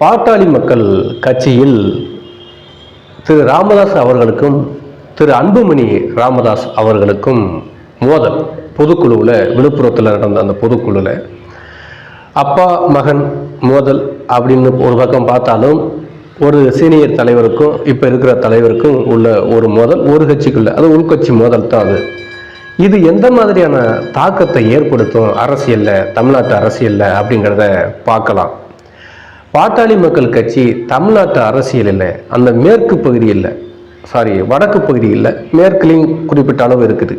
பாட்டாளி மக்கள் கட்சியில் திரு ராமதாஸ் அவர்களுக்கும் திரு அன்புமணி ராமதாஸ் அவர்களுக்கும் மோதல். பொதுக்குழுவில் விழுப்புரத்தில் நடந்த அந்த பொதுக்குழுவில் அப்பா மகன் மோதல் அப்படின்னு ஒரு பக்கம் பார்த்தாலும் ஒரு சீனியர் தலைவருக்கும் இப்போ இருக்கிற தலைவருக்கும் உள்ள ஒரு மோதல் ஒரு கட்சிக்குள்ள அது உள்கட்சி மோதல் தான் அது. இது எந்த மாதிரியான தாக்கத்தை ஏற்படுத்தும் அரசியலில் தமிழ்நாட்டு அரசியலில் அப்படிங்கிறத பார்க்கலாம். பாட்டாளி மக்கள் கட்சி தமிழ்நாட்டு அரசியலில் அந்த மேற்கு பகுதியில் சாரி வடக்கு பகுதியில் மேற்குலையும் குறிப்பிட்ட அளவு இருக்குது.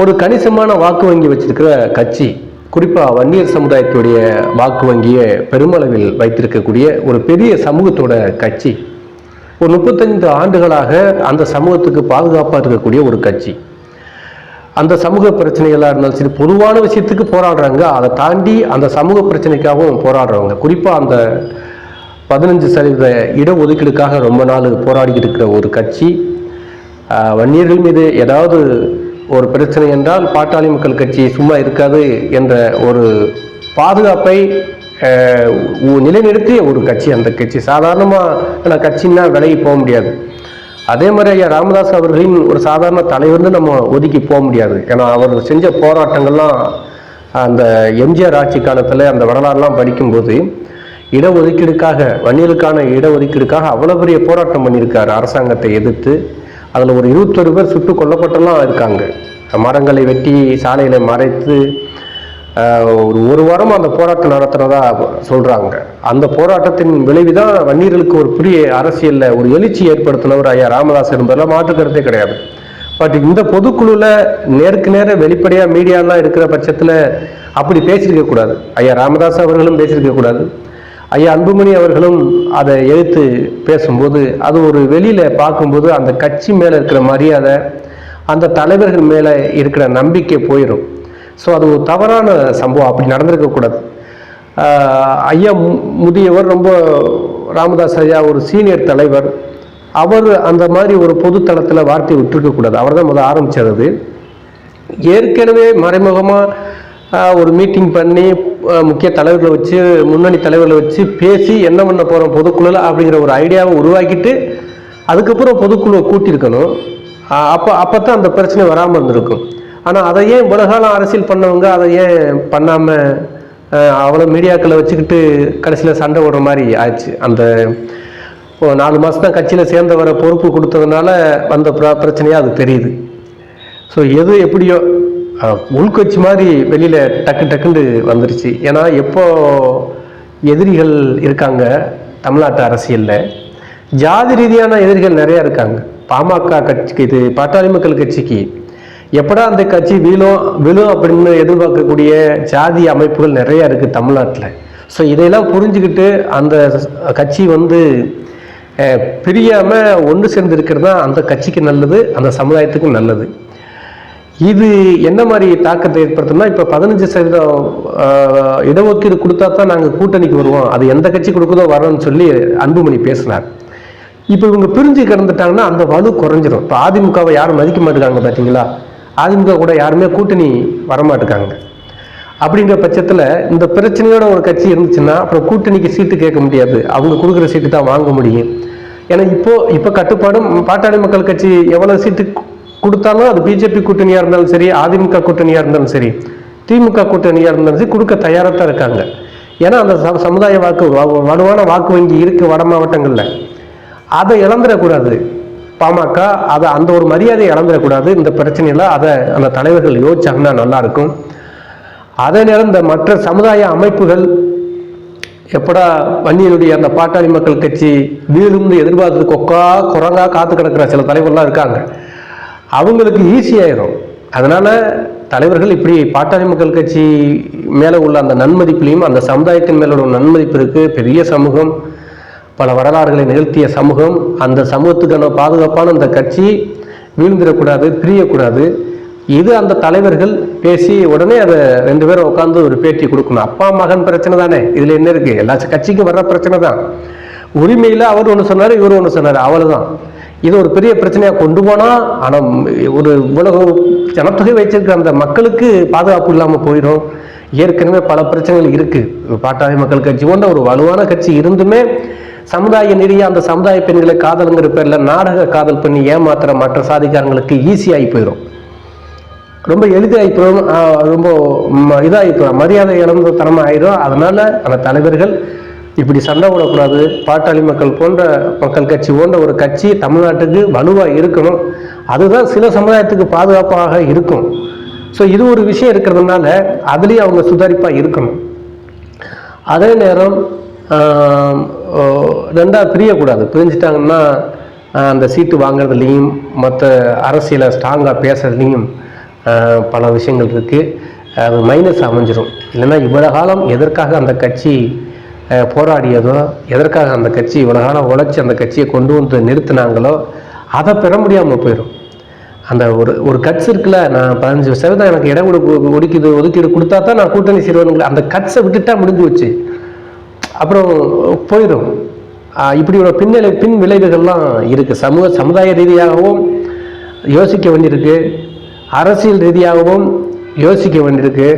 ஒரு கணிசமான வாக்கு வங்கி வச்சிருக்கிற கட்சி குறிப்பாக வன்னியர் சமுதாயத்துடைய வாக்கு வங்கியை பெருமளவில் வைத்திருக்கக்கூடிய ஒரு பெரிய சமூகத்தோட கட்சி. ஒரு முப்பத்தைந்து ஆண்டுகளாக அந்த சமூகத்துக்கு பாதுகாப்பாக இருக்கக்கூடிய ஒரு கட்சி. அந்த சமூக பிரச்சனைகளாக இருந்தாலும் சரி பொதுவான விஷயத்துக்கு போராடுறாங்க. அதை தாண்டி அந்த சமூக பிரச்சனைக்காகவும் போராடுறவங்க. குறிப்பாக அந்த பதினஞ்சு சதவீத இடஒதுக்கீடுக்காக ரொம்ப நாள் போராடிக்கிட்டு இருக்கிற ஒரு கட்சி வன்னியர்கள் மீது ஏதாவது ஒரு பிரச்சனை என்றால் பாட்டாளி மக்கள் கட்சி சும்மா இருக்காது என்ற ஒரு பாதுகாப்பை நிலைநிறுத்திய ஒரு கட்சி அந்த கட்சி. சாதாரணமாக கட்சின்னா விலகி போக முடியாது. அதே மாதிரி ஐயா ராமதாஸ் அவர்களின் ஒரு சாதாரண தலைவர்னு நம்ம ஒதுக்கி போக முடியாது. ஏன்னா அவர் செஞ்ச போராட்டங்கள்லாம் அந்த எம்ஜிஆர் ஆட்சி காலத்தில் அந்த வரலாறுலாம் படிக்கும்போது இடஒதுக்கீடுக்காக வன்னியலுக்கான இடஒதுக்கீடுக்காக அவ்வளோ பெரிய போராட்டம் பண்ணியிருக்காரு அரசாங்கத்தை எதிர்த்து. அதில் ஒரு இருபத்தொரு பேர் சுட்டு கொல்லப்பட்டெல்லாம் இருக்காங்க. மரங்களை வெட்டி சாலையில் மறைத்து ஒரு ஒரு வாரம் அந்த போராட்டம் நடத்துனதா சொல்றாங்க. அந்த போராட்டத்தின் விளைவு தான் வன்னியர்களுக்கு ஒரு பெரிய அரசியல்ல ஒரு எழுச்சி ஏற்படுத்தினவர் ஐயா ராமதாஸ் என்பதில் மாற்றுக்கிறதே கிடையாது. பட் இந்த பொதுக்குழுல நேருக்கு நேர வெளிப்படையா மீடியாலாம் இருக்கிற பட்சத்துல அப்படி பேசியிருக்க கூடாது. ஐயா ராமதாஸ் அவர்களும் பேசியிருக்க கூடாது. ஐயா அன்புமணி அவர்களும் அதை எழுத்து பேசும்போது அது ஒரு வெளியில பார்க்கும்போது அந்த கட்சி மேல இருக்கிற மரியாதை அந்த தலைவர்கள் மேல இருக்கிற நம்பிக்கை போயிடும் ஸோ அது ஒரு தவறான சம்பவம். அப்படி நடந்திருக்கக்கூடாது ஐயா மு- முதியவர் ரொம்ப ராமதாஸ் ஐயா ஒரு சீனியர் தலைவர். அவர் அந்த மாதிரி ஒரு பொது தளத்தில் வார்த்தை விட்டுருக்கக்கூடாது அவர் தான் முதல் ஆரம்பித்தது ஏற்கனவே மறைமுகமாக ஒரு மீட்டிங் பண்ணி முக்கிய தலைவர்களை வச்சு முன்னணி தலைவர்களை வச்சு பேசி என்ன பண்ண போகிறோம் பொதுக்குழுல அப்படிங்கிற ஒரு ஐடியாவை உருவாக்கிட்டு அதுக்கப்புறம் பொதுக்குழுவை கூட்டியிருக்கணும். அப்போ அப்போ தான் அந்த பிரச்சனை வராமல் இருந்திருக்கும். ஆனால் அதை ஏன் உலகாலம் அரசியல் பண்ணவங்க அதை ஏன் பண்ணாமல் அவ்வளோ மீடியாக்களை வச்சுக்கிட்டு கடைசியில் சண்டை ஓடுற மாதிரி ஆச்சு அந்த நாலு மாதம் தான் கட்சியில் சேர்ந்தவரை பொறுப்பு கொடுத்ததுனால வந்த ப்ர பிரச்சனையாக அது தெரியுது. ஸோ எது எப்படியோ உள்கட்சி மாதிரி வெளியில் டக்கு டக்குன்னு வந்துருச்சு. ஏன்னா எப்போ எதிரிகள் இருக்காங்க தமிழ்நாட்டு அரசியலில் ஜாதி ரீதியான எதிரிகள் நிறையா இருக்காங்க. பாமக கட்சிக்கு இது பாட்டாளி மக்கள் கட்சிக்கு எப்படா அந்த கட்சி வீழும் விழும் அப்படின்னு எதிர்பார்க்கக்கூடிய ஜாதி அமைப்புகள் நிறைய இருக்குது தமிழ்நாட்டில். ஸோ இதையெல்லாம் புரிஞ்சுக்கிட்டு அந்த கட்சி வந்து பிரியாமல் ஒன்று சேர்ந்து இருக்கிறது தான் அந்த கட்சிக்கு நல்லது அந்த சமுதாயத்துக்கும் நல்லது. இது என்ன மாதிரி தாக்கத்தை ஏற்படுத்தும்னா இப்போ பதினஞ்சு சதவீதம் இடஒதுக்கீடு கொடுத்தா தான் நாங்கள் கூட்டணிக்கு வருவோம். அது எந்த கட்சி கொடுக்குதோ வரோம்னு சொல்லி அன்புமணி பேசினார். இப்போ இவங்க பிரிஞ்சு கிடந்துட்டாங்கன்னா அந்த வலு குறைஞ்சிரும். இப்போ அதிமுகவை யாரும் மதிக்க மாட்டேங்காங்க பார்த்தீங்களா அதிமுக கூட யாருமே கூட்டணி வரமாட்டேங்காங்க. அப்படிங்கிற பட்சத்தில் இந்த பிரச்சனையோட ஒரு கட்சி இருந்துச்சுன்னா அப்புறம் கூட்டணிக்கு சீட்டு கேட்க முடியாது. அவங்க கொடுக்குற சீட்டு தான் வாங்க முடியும். ஏன்னா இப்போ இப்போ கட்டுப்பாடும் பாட்டாளி மக்கள் கட்சி எவ்வளோ சீட்டு கொடுத்தாலும் அது பிஜேபி கூட்டணியாக இருந்தாலும் சரி அதிமுக கூட்டணியாக இருந்தாலும் சரி திமுக கூட்டணியாக இருந்தாலும் சரி கொடுக்க தயாராக தான் இருக்காங்க. ஏன்னா அந்த ச- சமுதாய வாக்கு வ- வலுவான வாக்கு வங்கி இருக்குது வட மாவட்டங்களில். அதை இழந்துடக்கூடாது. பாமக அதை அந்த ஒரு மரியாதையை இழந்துடக்கூடாது இந்த பிரச்சனையில் அதை அந்த தலைவர்கள் யோசிச்சாங்கன்னா நல்லா இருக்கும். அதே நேரம் இந்த மற்ற சமுதாய அமைப்புகள் எப்படா வன்னியனுடைய அந்த பாட்டாளி மக்கள் கட்சி வீழும்னு எதிர்பார்த்து கொக்கா குரங்கா காத்து கிடக்கிற சில தலைவர்லாம் இருக்காங்க. அவங்களுக்கு ஈஸியாயிரும் அதனால தலைவர்கள் இப்படி பாட்டாளி மக்கள் கட்சி மேலே உள்ள அந்த நன்மதிப்புலையும் அந்த சமுதாயத்தின் மேலே உள்ள நன்மதிப்பு இருக்கு. பெரிய சமூகம். பல வரலாறுகளை நிகழ்த்திய சமூகம் அந்த சமூகத்துக்கான பாதுகாப்பான அந்த கட்சி வீழ்ந்துடக்கூடாது பிரியக்கூடாது. இது அந்த தலைவர்கள் பேசி உடனே அதை ரெண்டு பேரும் உட்காந்து ஒரு பேட்டி கொடுக்கணும். அப்பா மகன் பிரச்சனை தானே? இதுல என்ன இருக்கு? எல்லா கட்சிக்கும் வர்ற பிரச்சனை தான். உரிமையில அவர் ஒன்று சொன்னாரு இவர் ஒன்று சொன்னாரு. அவ்வளவுதான். இது ஒரு பெரிய பிரச்சனையா கொண்டு போனா ஆனா ஒரு உலக ஜனத்தொகை வச்சிருக்க அந்த மக்களுக்கு பாதுகாப்பு இல்லாம போயிடும். ஏற்கனவே பல பிரச்சனைகள் இருக்குது பாட்டாளி மக்கள் கட்சி போன்ற ஒரு வலுவான கட்சி இருந்துமே சமுதாய நெறிய அந்த சமுதாய பெண்களை காதலுங்கிற பேரில் நாடக காதல் பண்ணி ஏமாத்துற மற்ற சாதிக்காரங்களுக்கு ஈஸியாகி போயிடும் ரொம்ப எளிதாகி போயிடும் ரொம்ப ம- இதாகி போயிடும் மரியாதை இழந்த தனமாக ஆயிடும் அதனால அந்த தலைவர்கள் இப்படி சண்டை விடக்கூடாது பாட்டாளி மக்கள் போன்ற மக்கள் கட்சி போன்ற ஒரு கட்சி தமிழ்நாட்டுக்கு வலுவாக இருக்கணும். அதுதான் சில சமுதாயத்துக்கு பாதுகாப்பாக இருக்கும். ஸோ இது ஒரு விஷயம் இருக்கிறதுனால அதுலேயும் அவங்க சுதாரிப்பாக இருக்கணும். அதே நேரம் ரெண்டாக பிரியக்கூடாது. பிரிஞ்சிட்டாங்கன்னா அந்த சீட்டு வாங்குறதுலேயும் மற்ற அரசியலை ஸ்ட்ராங்காக பேசுறதுலேயும் பல விஷயங்கள் இருக்குது அது மைனஸ் அமைஞ்சிரும். இல்லைன்னா இவ்வளோ காலம் எதற்காக அந்த கட்சி போராடியதோ எதற்காக அந்த கட்சி இவ்வளோ காலம் உழைச்சி அந்த கட்சியை கொண்டு வந்து நிறுத்தினாங்களோ அதை பெற முடியாமல் போயிடும் அந்த ஒரு ஒரு கட்ஸ் இருக்குல்ல நான் பதினஞ்சு சதவீதம் எனக்கு இடம் ஒடுக்குது ஒதுக்கீடு ஒதுக்கீடு கொடுத்தா தான் நான் கூட்டணி சேருவேனுங்களே அந்த கட்ஸை விட்டுட்டா முடிஞ்சு வச்சு அப்புறம் போயிடும். இப்படி ஒரு பின்னலை பின் விளைவுகள்லாம் இருக்குது சமூக சமுதாய ரீதியாகவும் யோசிக்க வேண்டியிருக்கு. அரசியல் ரீதியாகவும் யோசிக்க வேண்டியிருக்கு.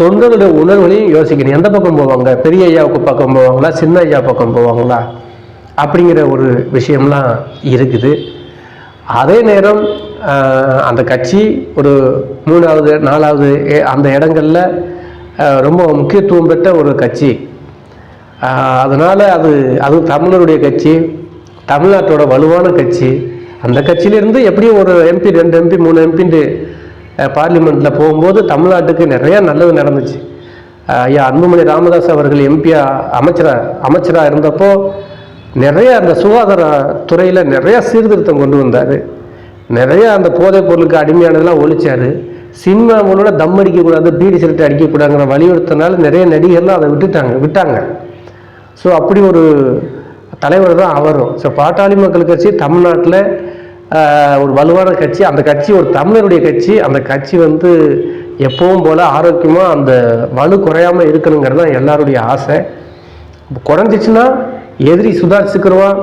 தொண்டர்களுடைய உணர்வுகளையும் யோசிக்கணும். எந்த பக்கம் போவாங்க? பெரிய ஐயாவுக்கு பக்கம் போவாங்களா? சின்ன ஐயா பக்கம் போவாங்களா? அப்படிங்கிற ஒரு விஷயம்லாம் இருக்குது. அதே நேரம் அந்த கட்சி ஒரு மூணாவது நாலாவது அந்த இடங்களில் ரொம்ப முக்கியத்துவம் பெற்ற ஒரு கட்சி. அதனால் அது அது தமிழருடைய கட்சி தமிழ்நாட்டோட வலுவான கட்சி. அந்த கட்சியிலேருந்து எப்படியும் ஒரு எம்பி ரெண்டு எம்பி மூணு எம்பின்ட்டு பார்லிமெண்ட்டில் போகும்போது தமிழ்நாட்டுக்கு நிறையா நல்லது நடந்துச்சு. ஐயா அன்புமணி ராமதாஸ் அவர்கள் எம்பியா அமைச்சரா அமைச்சராக இருந்தப்போ நிறைய அந்த சுகாதார துறையில் நிறையா சீர்திருத்தம் கொண்டு வந்தார். நிறையா அந்த போதைப் பொருளுக்கு அடிமையானதெல்லாம் ஒழிச்சார். சினிமாவோட தம் அடிக்கக்கூடாது பீடி சிரட்டை அடிக்கக்கூடாதுங்கிற வலியுறுத்தினால நிறைய நடிகர்லாம் அதை விட்டுட்டாங்க விட்டாங்க. ஸோ அப்படி ஒரு தலைவர் தான் அவரும். ஸோ பாட்டாளி மக்கள் கட்சி தமிழ்நாட்டில் ஒரு வலுவான கட்சி. அந்த கட்சி ஒரு தமிழருடைய கட்சி. அந்த கட்சி வந்து எப்பவும் போல் ஆரோக்கியமாக அந்த வலு குறையாமல் இருக்கணுங்கிறது தான் எல்லாருடைய ஆசை. குறைஞ்சிச்சுன்னா எதிரி சுதாரிச்சுக்கிறோம்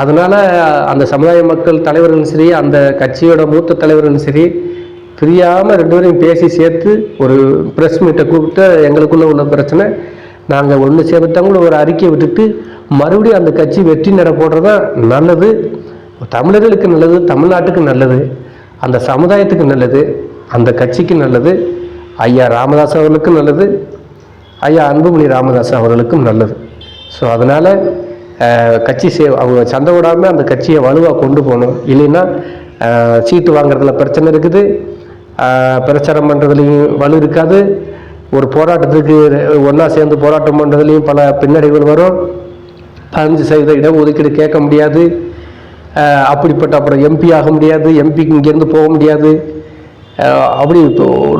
அதனால் அந்த சமுதாய மக்கள் தலைவர்களும் சரி அந்த கட்சியோட மூத்த தலைவர்களும் சரி பிரியாமல் ரெண்டு பேரையும் பேசி சேர்த்து ஒரு ப்ரெஸ் மீட்டை கூப்பிட்டு எங்களுக்குள்ளே உள்ள பிரச்சனை. நாங்கள் ஒன்று சேர்ந்துட்டாங்களோ ஒரு அறிக்கையை விட்டுட்டு மறுபடியும் அந்த கட்சி வெற்றி நட போடுறது தான் நல்லது. தமிழர்களுக்கு நல்லது தமிழ்நாட்டுக்கு நல்லது அந்த சமுதாயத்துக்கு நல்லது அந்த கட்சிக்கு நல்லது ஐயா ராமதாஸ் அவர்களுக்கும் நல்லது ஐயா அன்புமணி ராமதாஸ் அவர்களுக்கும் நல்லது. ஸோ அதனால் கட்சி சே அவங்க சண்டை விடாமல் அந்த கட்சியை வலுவாக கொண்டு போகணும். இல்லைன்னா சீட்டு வாங்குறதுல பிரச்சனை இருக்குது. பிரச்சாரம் பண்ணுறதுலையும் வலு இருக்காது. ஒரு போராட்டத்துக்கு ஒன்றா சேர்ந்து போராட்டம் பண்ணுறதுலையும் பல பின்னடைவுகள் வரும். பதினஞ்சு சதவீத இடஒதுக்கீடு கேட்க முடியாது. அப்படிப்பட்ட அப்புறம் எம்பி ஆக முடியாது. எம்பிக்கு இங்கேருந்து போக முடியாது. அப்படி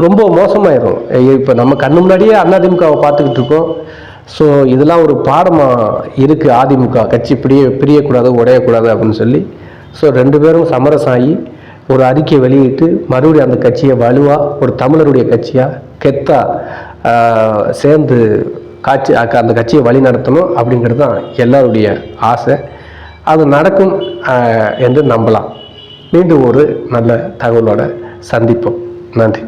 ரொம்ப மோசமாயிரும். இப்போ நம்ம கண்ணு முன்னாடியே அதிமுகவை பார்த்துக்கிட்டு இருக்கோம். ஸோ இதெல்லாம் ஒரு பாடமாக இருக்குது அதிமுக கட்சி பிரிய பிரியக்கூடாது உடையக்கூடாது அப்படின்னு சொல்லி. ஸோ ரெண்டு பேரும் சமரசம் ஆகி ஒரு அறிக்கை வெளியிட்டு மறுபடியும் அந்த கட்சியை வலுவாக ஒரு தமிழருடைய கட்சியாக கெத்தாக சேர்ந்து காட்சி அந்த கட்சியை வழி நடத்தணும் அப்படிங்கிறது தான் எல்லாருடைய ஆசை. அது நடக்கும் என்று நம்பலாம். மீண்டும் ஒரு நல்ல தகவலோட சந்திப்போம். நன்றி.